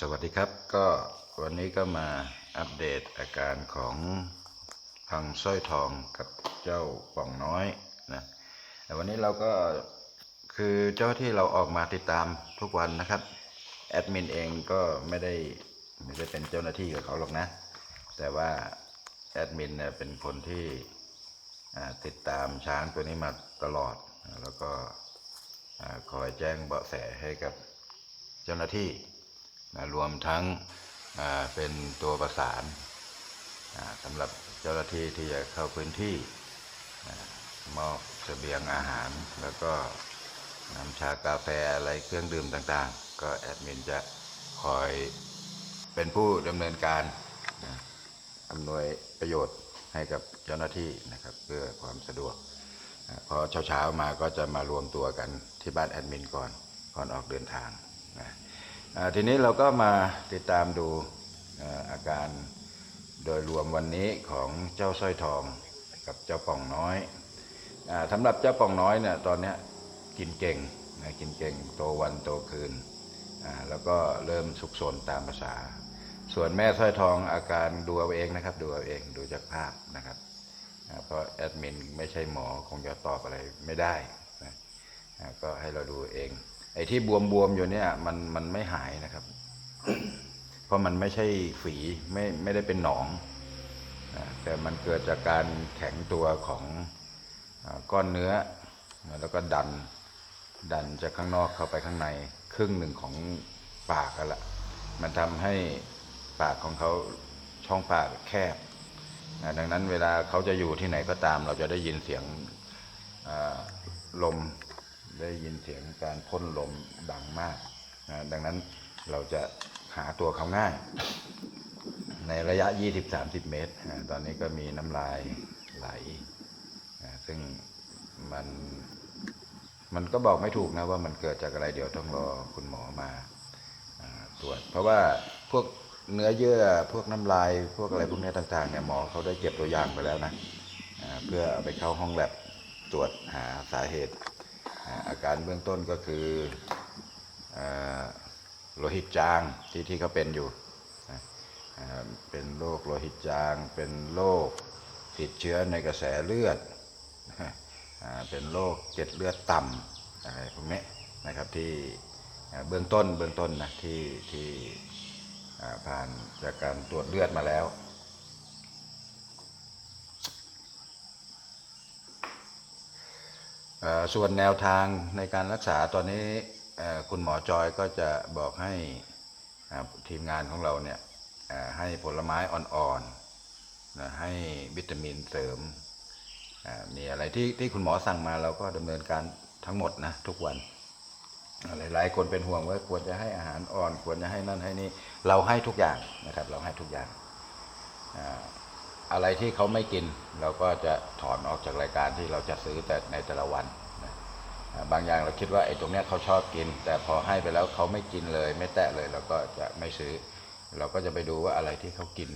สวัสดีครับก็วันนี้ก็มาอัปเดตอาการของพังสร้อยทองกับเจ้าป่องน้อยนะแต่วันนี้เราก็คือเจ้าที่เราออกมาติดตามทุกวันนะครับแอดมินเองก็ไม่ได้ไม่ได้เป็นเจ้าหน้าที่กับเขาหรอกนะ แต่ว่าแอดมินเนี่ยเป็นคนที่ติดตามช้างตัวนี้มาตลอด แล้วก็คอยแจ้งเบาะแสให้กับเจ้าหน้าที่ นะรวมทั้งเป็นตัวประสานสำหรับเจ้าหน้าที่ที่จะเข้าพื้นที่อ่ามอบเสบียงอาหาร แล้วก็น้ำชากาแฟอะไรเครื่องดื่มต่างๆ ก็แอดมินจะคอยเป็นผู้ดำเนินการอำนวยประโยชน์ให้กับเจ้าหน้าที่นะครับเพื่อความสะดวกพอเช้าๆมาก็จะมารวมตัวกันที่บ้านแอดมินก่อนก่อนออกเดินทางนะ ทีนี้เราก็มาติดตามดูอาการโดยรวมวันนี้ของเจ้าสร้อยทองกับเจ้าป่องน้อยอสำหรับเจ้าป่องน้อยเนี่ยตอนนี้กินเก่งนะกินเก่งโตวันโตคืนแล้วก็เริ่มสุกสนตามภาษา ส่วนแม่สร้อยทองอาการดูเอาเองนะครับ ดูเอาเองดูจากภาพนะครับเพราะแอดมินไม่ใช่หมอคงจะตอบอะไรไม่ได้นะก็ให้เราดูเอง ไอ้ที่บวมๆอยู่เนี่ย มันมันไม่หายนะครับ เพราะมันไม่ใช่ฝีไม่ไม่ได้เป็นหนองแต่มันเกิดจากการแข็งตัวของอก้อนเนื้อ แล้วก็ดันดันจากข้างนอกเข้าไปข้างใน ครึ่งหนึ่งของปากกันละมันทำให้ปากของเขาช่องปากแคบ ดังนั้นเวลาเขาจะอยู่ที่ไหนก็ตาม เราจะได้ยินเสียงลม ได้ยินเสียงการพ่นลมดังมากนะดังนั้นเราจะหาตัวเขาง่าย ในระยะ 20-30 เมตร ตอนนี้ก็มีน้ำลายไหล ซึ่งมันมันก็บอกไม่ถูกนะว่ามันเกิดจากอะไรเดี๋ยวต้องรอคุณหมอมาตรวจ เพราะว่าพวกเนื้อเยื่อพวกน้ำลายพวกอะไรพวกนี้ต่างๆเนี่ยหมอเขาได้เก็บตัวอย่างไปแล้วนะเพื่อเอาไปเข้าห้องแลบตรวจหาสาเหตุ อาการเบื้องต้นก็คือโลหิตจางที่ที่เขาเป็นอยู่ เป็นโรคโลหิตจาง เป็นโรคติดเชื้อในกระแสเลือด เป็นโรคเกล็ดเลือดต่ำอะไรพวกนี้นะครับที่เบื้องต้นเบื้องต้นนะที่ที่ผ่านจากการตรวจเลือดมาแล้ว เอ่อ ส่วนแนวทางในการรักษาตอนนี้คุณหมอจอยก็จะบอกให้ทีมงานของเราเนี่ยให้ผลไม้อ่อนๆนะให้วิตามินเสริมมีอะไรที่ที่คุณหมอสั่งมาเราก็ดำเนินการทั้งหมดนะทุกวันหลายๆคนเป็นห่วงว่าควรจะให้อาหารอ่อน ควรจะให้นั่นให้นี่เราให้ทุกอย่างนะครับ เราให้ทุกอย่างอ่า อะไรที่เขาไม่กิน เราก็จะถอนออกจากรายการที่เราจะซื้อแต่ในแต่ละวันบางอย่างเราคิดว่าไอ้ตรงเนี้ยเขาชอบกิน แต่พอให้ไปแล้วเขาไม่กินเลย ไม่แตะเลยเราก็จะไม่ซื้อ เราก็จะไปดูว่าอะไรที่เขากิน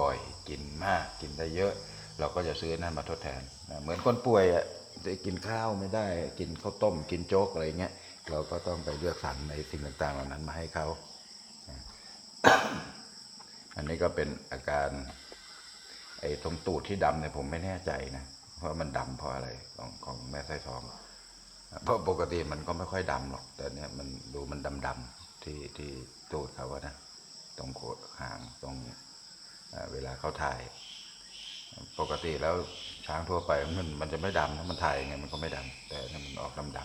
บ่อยกินมากกินได้เยอะ เราก็จะซื้อนั่นมาทดแทนเหมือนคนป่วยอะจะกินข้าวไม่ได้ กินข้าวต้ม กินโจ๊กอะไรเงี้ยเราก็ต้องไปเลือกสรรในสิ่งต่างๆ เหล่านั้นมาให้เขาอันนี้ก็เป็นอาการ อ้ตรงตูดที่ดำเนี่ยผมไม่แน่ใจนะเพราะมันดำเพราะอะไรของของแม่ไส้ทอง เพราะปกติมันก็ไม่ค่อยดำหรอก แต่เนี่ยมันดูมันดำๆที่ที่ตูดเขาอะนะตรงโคดหางตรงเวลาเขาถ่าย ปกติแล้วช้างทั่วไปมันมันจะไม่ดำถ้ามันถ่ายยังไงมันก็ไม่ดำแต่เนี่ยมันออกดำด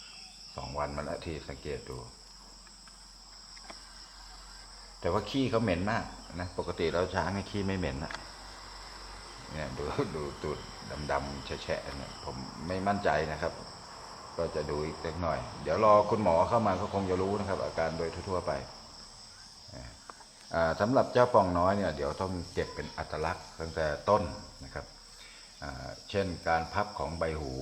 ำๆสองวันมาแล้วที่สังเกตดู แต่ว่าขี้เขาเหม็นมากนะปกติแล้วช้างขี้ไม่เหม็นนะ เนี่ยดูดูตูดดำๆแฉะๆเนี่ยผมไม่มั่นใจนะครับ ก็จะดูอีกเล็กหน่อย เดี๋ยวรอคุณหมอเข้ามาก็คงจะรู้นะครับ อาการโดยทั่วๆไปสำหรับเจ้าปองน้อยเนี่ยเดี๋ยวต้องเก็บเป็นอัตลักษณ์ตั้งแต่ต้นนะครับเช่นการพับของใบหู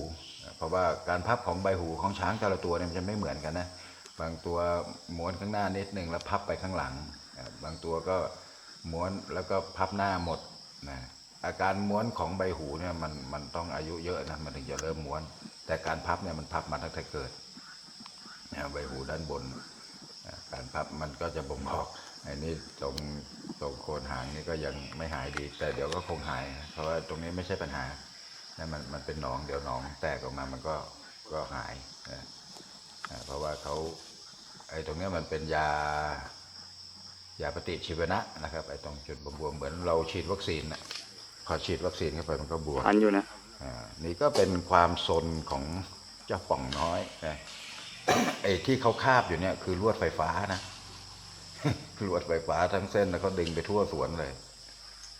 เพราะว่าการพับของใบหูของช้างแต่ละตัวเนี่ยมันจะไม่เหมือนกันนะบางตัวม้วนข้างหน้านิดหนึ่งแล้วพับไปข้างหลัง บางตัวก็ม้วนแล้วก็พับหน้าหมดนะ อาการม้วนของใบหูเนี่ยมันมันต้องอายุเยอะนะมันถึงจะเริ่มม้วน แต่การพับเนี่ยมันพับมาตั้งแต่เกิดนะใบหูด้านบน การพับมันก็จะบ่งบอกไอ้นี่ตรงตรงโคนหางนี่ก็ยังไม่หายดี แต่เดี๋ยวก็คงหาย เพราะว่าตรงนี้ไม่ใช่ปัญหานั่นมันมันเป็นหนองเดี๋ยวหนองแตกออกมามันก็ก็หายนะเพราะว่าเขาไอ้ตรงเนี้ยมันเป็นยายาปฏิชีวนะนะครับไอ้ตรงจุดบวมๆเหมือนเราฉีดวัคซีนนะ พอฉีดวัคซีนเข้าไปมันก็บวมคันอยู่นะอ่านี่ก็เป็นความซนของเจ้าป่องน้อยนะไอ้ที่เขาคาบอยู่เนี่ยคือลวดไฟฟ้านะลวดไฟฟ้าทั้งเส้นแล้วก็ดึงไปทั่วสวนเลย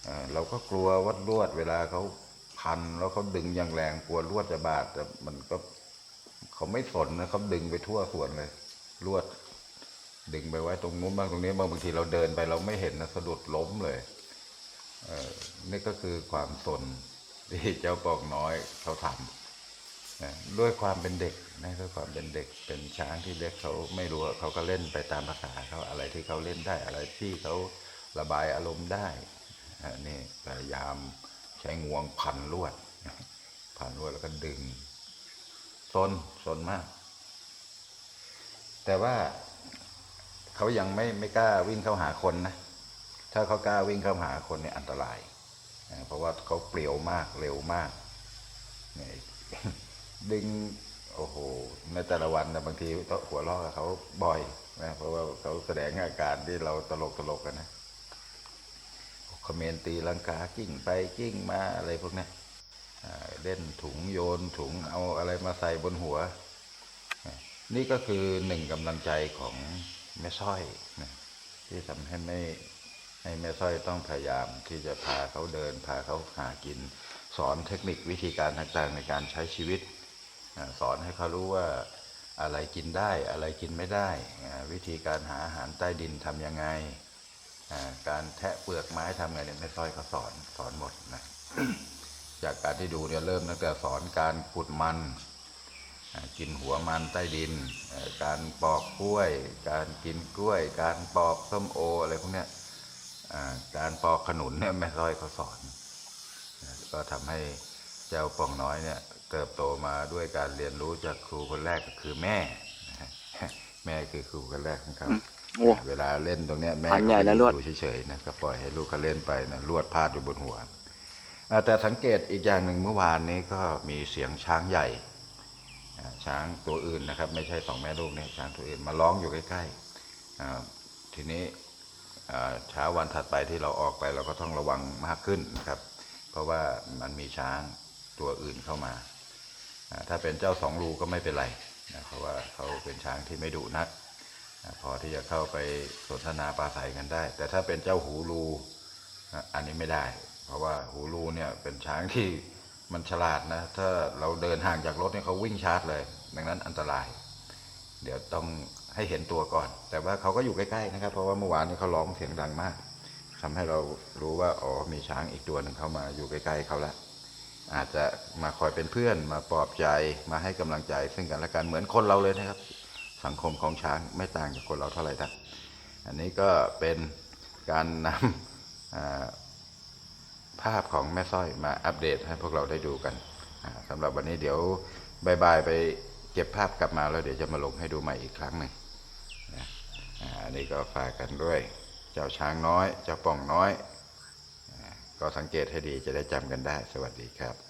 อ่าเราก็กลัววัดลวดเวลาเขาพันแล้วเขาดึงอย่างแรงกลัวลวดจะบาดแต่มันก็เขาไม่สนนะเขาดึงไปทั่วสวนเลยลวด ดึงไปไว้ตรงนู้นบ้างตรงนี้บางบางทีเราเดินไปเราไม่เห็นนะสะดุดล้มเลยเออ นี่ก็คือความสนที่เจ้าปอกน้อยเขาทำนะด้วยความเป็นเด็กนะด้วยความเป็นเด็กเป็นช้างที่เล็กเขาไม่รู้เขาก็เล่นไปตามภาษาเขาอะไรที่เขาเล่นได้อะไรที่เขาระบายอารมณ์ได้นนี่พยายามใช้งวงพันลวดพันลวดแล้วก็ดึงซนซนมาก แต่ว่าเขายังไม่ไม่กล้าวิ่งเข้าหาคนนะ ถ้าเขากล้าวิ่งเข้าหาคนเนี่ยอันตรายนะเพราะว่าเขาเปลี่ยวมากเร็วมากเนี่ยดึงโอ้โหในแต่ละวันนะบางทีต้องหัวเราะกับเขาบ่อยนะเพราะว่าเขาแสดงอาการที่เราตลกตลกกันนะคอมเมนตีลังกากิ้งไปกิ้งมาอะไรพวกนี้เล่นถุงโยนถุงเอาอะไรมาใส่บนหัว นี่ก็คือหนึ่งกำลังใจของแม่สร้อยนะที่ทำให้ไม่ ให้แม่สร้อยต้องพยายามที่จะพาเขาเดิน พาเขาหากิน สอนเทคนิควิธีการต่างๆในการใช้ชีวิต สอนให้เขารู้ว่าอะไรกินได้อะไรกินไม่ได้ วิธีการหาอาหารใต้ดินทำยังไง การแทะเปลือกไม้ทำไงเนี่ยแม่สร้อยเขาสอนสอนหมดนะจากการที่ดูเนี่ยเริ่มตั้งแต่สอนการขุดมันกินหัวมันใต้ดิน การปอกกล้วย การกินกล้วย การปอกส้มโออะไรพวกเนี้ย การปอกขนุนเนี่ยแม่ร้อยเขาสอนนะก็ทำให้เจ้าป่องน้อยเนี่ยเติบโตมาด้วยการเรียนรู้จากครูคนแรกก็คือแม่นะฮะแม่คือครูคนแรกของเขาโอ้เวลาเล่นตรงเนี้ยแม่อันใหญ่นะลวดดูเฉยๆนะก็ปล่อยให้ลูกเขาเล่นไปนะลวดพาดอยู่บนหัวอ่าแต่สังเกตอีกอย่างหนึ่งเมื่อวานนี้ก็มีเสียงช้างใหญ่อ่าช้างตัวอื่นนะครับ ไม่ใช่สองแม่ลูกเนี่ยช้างตัวอื่นมาร้องอยู่ใกล้ๆอ่าทีนี้อ่า เช้าวันถัดไปที่เราออกไปเราก็ต้องระวังมากขึ้นนะครับ เพราะว่ามันมีช้างตัวอื่นเข้ามา ถ้าเป็นเจ้าสองรูก็ไม่เป็นไรนะเพราะว่าเขาเป็นช้างที่ไม่ดุนักพอที่จะเข้าไปสนทนาปราศัยกันได้ แต่ถ้าเป็นเจ้าหูรูอันนี้ไม่ได้ เพราะว่าหูรูเนี่ยเป็นช้างที่มันฉลาดนะ ถ้าเราเดินห่างจากรถเนี่ยเขาวิ่งชาร์จเลย ดังนั้นอันตราย เดี๋ยวต้อง ให้เห็นตัวก่อน แต่ว่าเขาก็อยู่ใกล้ๆนะครับ เพราะว่าเมื่อวานนี้เขาร้องเสียงดังมากทำให้เรารู้ว่าอ๋อมีช้างอีกตัวหนึ่งเข้ามาอยู่ใกล้ๆเขาละอาจจะมาคอยเป็นเพื่อนมาปลอบใจมาให้กำลังใจ ซึ่งกันและกันเหมือนคนเราเลยนะครับ สังคมของช้างไม่ต่างจากคนเราเท่าไหร่นักอันนี้ก็เป็นการนำภาพของแม่สร้อยมาอัปเดตให้พวกเราได้ดูกันสำหรับวันนี้เดี๋ยวบายบายไปเก็บภาพกลับมาแล้วเดี๋ยวจะมาลงให้ดูใหม่อีกครั้งหนึ่ง นนี้ก็ฝากกันด้วย เจ้าช้างน้อย เจ้าป่องน้อย ก็สังเกตให้ดีจะได้จำกันได้ สวัสดีครับ